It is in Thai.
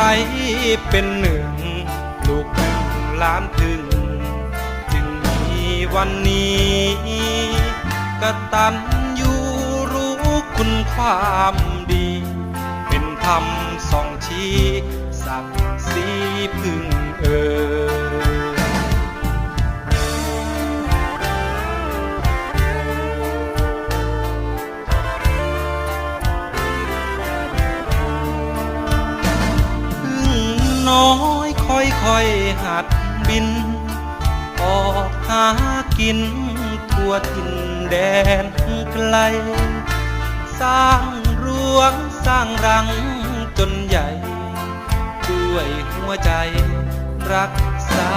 ใจเป็นหนึ่ง ลูกครึ่งล้านถึง จึงมีวันนี้กระตันยูรู้คุณความดี เป็นธรรมสองชี้สักสีพึ่งเอ่ย น้อยค่อยๆหัดบิน ออกหากินทั่วทินแดนไกล สร้างรวงสร้างรังจนใหญ่ ด้วยหัวใจรักษา